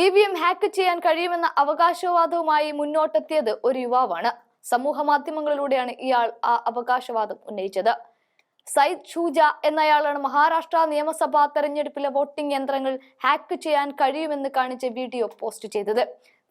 E V M hack ചെയ്യാൻ കഴിയുമെന്ന അവകാശവാദവുമായി മുന്നോട്ടെത്തിയത് ഒരു യുവാവാണ്. സമൂഹ മാധ്യമങ്ങളിലൂടെയാണ് ഇയാൾ ആ അവകാശവാദം ഉന്നയിച്ചത്. സയ്യിദ് ഷൂജ എന്നയാളാണ് മഹാരാഷ്ട്ര നിയമസഭാ തെരഞ്ഞെടുപ്പിലെ വോട്ടിംഗ് യന്ത്രങ്ങൾ ഹാക്ക് ചെയ്യാൻ കഴിയുമെന്ന് കാണിച്ച വീഡിയോ പോസ്റ്റ് ചെയ്തത്.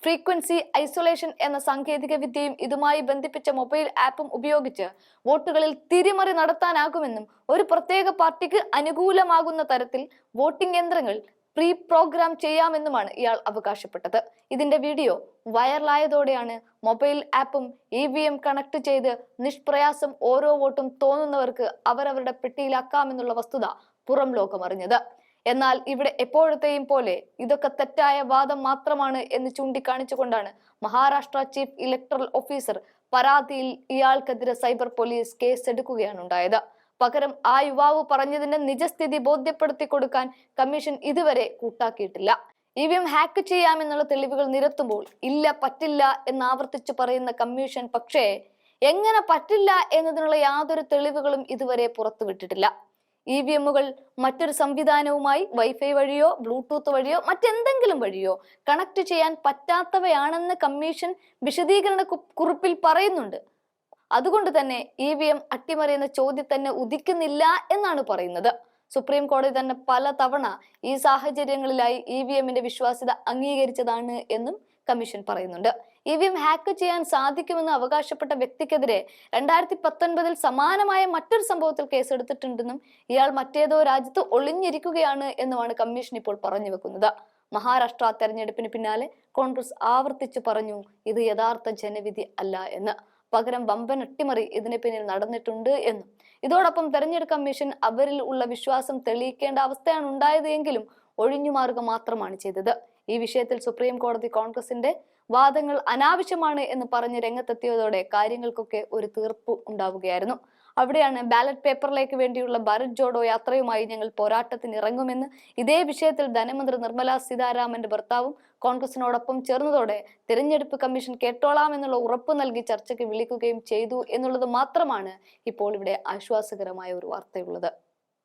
ഫ്രീക്വൻസി ഐസൊലേഷൻ എന്ന സാങ്കേതിക വിദ്യയും ഇതുമായി ബന്ധിപ്പിച്ച മൊബൈൽ ആപ്പും ഉപയോഗിച്ച് വോട്ടുകളിൽ തിരിമറി നടത്താനാകുമെന്നും ഒരു പ്രത്യേക പാർട്ടിക്ക് അനുകൂലമാകുന്ന തരത്തിൽ വോട്ടിംഗ് യന്ത്രങ്ങൾ പ്രീ പ്രോഗ്രാം ചെയ്യാമെന്നുമാണ് ഇയാൾ അവകാശപ്പെട്ടത്. ഇതിന്റെ വീഡിയോ വൈറലായതോടെയാണ് മൊബൈൽ ആപ്പും ഇ വി എം കണക്ട് ചെയ്ത് നിഷ്പ്രയാസം ഓരോ വോട്ടും തോന്നുന്നവർക്ക് അവരവരുടെ പെട്ടിയിലാക്കാമെന്നുള്ള വസ്തുത പുറം ലോകമറിഞ്ഞത്. എന്നാൽ ഇവിടെ എപ്പോഴത്തെയും പോലെ ഇതൊക്കെ തെറ്റായ വാദം മാത്രമാണ് എന്ന് ചൂണ്ടിക്കാണിച്ചുകൊണ്ടാണ് മഹാരാഷ്ട്ര ചീഫ് ഇലക്ടറൽ ഓഫീസർ പരാതിയിൽ ഇയാൾക്കെതിരെ സൈബർ പോലീസ് കേസെടുക്കുകയാണ് ഉണ്ടായത് പകരം ആ യുവാവ് പറഞ്ഞതിന്റെ നിജസ്ഥിതി ബോധ്യപ്പെടുത്തി കൊടുക്കാൻ കമ്മീഷൻ ഇതുവരെ കൂട്ടാക്കിയിട്ടില്ല. ഇ വി എം ഹാക്ക് ചെയ്യാമെന്നുള്ള തെളിവുകൾ നിരത്തുമ്പോൾ ഇല്ല പറ്റില്ല എന്ന് ആവർത്തിച്ചു പറയുന്ന കമ്മീഷൻ പക്ഷേ എങ്ങനെ പറ്റില്ല എന്നതിനുള്ള യാതൊരു തെളിവുകളും ഇതുവരെ പുറത്തുവിട്ടിട്ടില്ല. ഇ വി എമ്മുകൾ മറ്റൊരു സംവിധാനവുമായി വൈഫൈ വഴിയോ ബ്ലൂടൂത്ത് വഴിയോ മറ്റെന്തെങ്കിലും വഴിയോ കണക്ട് ചെയ്യാൻ പറ്റാത്തവയാണെന്ന് കമ്മീഷൻ വിശദീകരണ കുറിപ്പിൽ പറയുന്നുണ്ട്. അതുകൊണ്ട് തന്നെ ഇ വി എം അട്ടിമറിയുന്ന ചോദ്യം തന്നെ ഉദിക്കുന്നില്ല എന്നാണ് പറയുന്നത്. സുപ്രീം കോടതി തന്നെ പല തവണ ഈ സാഹചര്യങ്ങളിലായി ഇ വി എമ്മിന്റെ വിശ്വാസ്യത അംഗീകരിച്ചതാണ് എന്നും കമ്മീഷൻ പറയുന്നുണ്ട്. ഇ വി എം ഹാക്ക് ചെയ്യാൻ സാധിക്കുമെന്ന് അവകാശപ്പെട്ട വ്യക്തിക്കെതിരെ രണ്ടായിരത്തി പത്തൊൻപതിൽ സമാനമായ മറ്റൊരു സംഭവത്തിൽ കേസെടുത്തിട്ടുണ്ടെന്നും ഇയാൾ മറ്റേതോ രാജ്യത്ത് ഒളിഞ്ഞിരിക്കുകയാണ് എന്നുമാണ് കമ്മീഷൻ ഇപ്പോൾ പറഞ്ഞു വെക്കുന്നത്. മഹാരാഷ്ട്ര തെരഞ്ഞെടുപ്പിന് പിന്നാലെ കോൺഗ്രസ് ആവർത്തിച്ചു പറഞ്ഞു ഇത് യഥാർത്ഥ ജനവിധി അല്ല എന്ന്. പകരം വമ്പൻ അട്ടിമറി ഇതിന് പിന്നിൽ നടന്നിട്ടുണ്ട് എന്നും. ഇതോടൊപ്പം തെരഞ്ഞെടുപ്പ് കമ്മീഷൻ അവരിൽ ഉള്ള വിശ്വാസം തെളിയിക്കേണ്ട അവസ്ഥയാണ് ഉണ്ടായത് എങ്കിലും ഒഴിഞ്ഞുമാറുക മാത്രമാണ് ചെയ്തത്. ഈ വിഷയത്തിൽ സുപ്രീം കോടതി കോൺഗ്രസിന്റെ വാദങ്ങൾ അനാവശ്യമാണ് എന്ന് പറഞ്ഞ് രംഗത്തെത്തിയതോടെ കാര്യങ്ങൾക്കൊക്കെ ഒരു തീർപ്പ് ഉണ്ടാവുകയായിരുന്നു. അവിടെയാണ് ബാലറ്റ് പേപ്പറിലേക്ക് വേണ്ടിയുള്ള ഭാരത് ജോഡോ യാത്രയുമായി ഞങ്ങൾ പോരാട്ടത്തിന് ഇറങ്ങുമെന്ന് ഇതേ വിഷയത്തിൽ ധനമന്ത്രി നിർമ്മല സീതാരാമന്റെ ഭർത്താവും കോൺഗ്രസിനോടൊപ്പം ചേർന്നതോടെ തിരഞ്ഞെടുപ്പ് കമ്മീഷൻ കേട്ടോളാമെന്നുള്ള ഉറപ്പ് നൽകി ചർച്ചയ്ക്ക് വിളിക്കുകയും ചെയ്തു എന്നുള്ളത് മാത്രമാണ് ഇപ്പോൾ ഇവിടെ ആശ്വാസകരമായ ഒരു വാർത്തയുള്ളത്.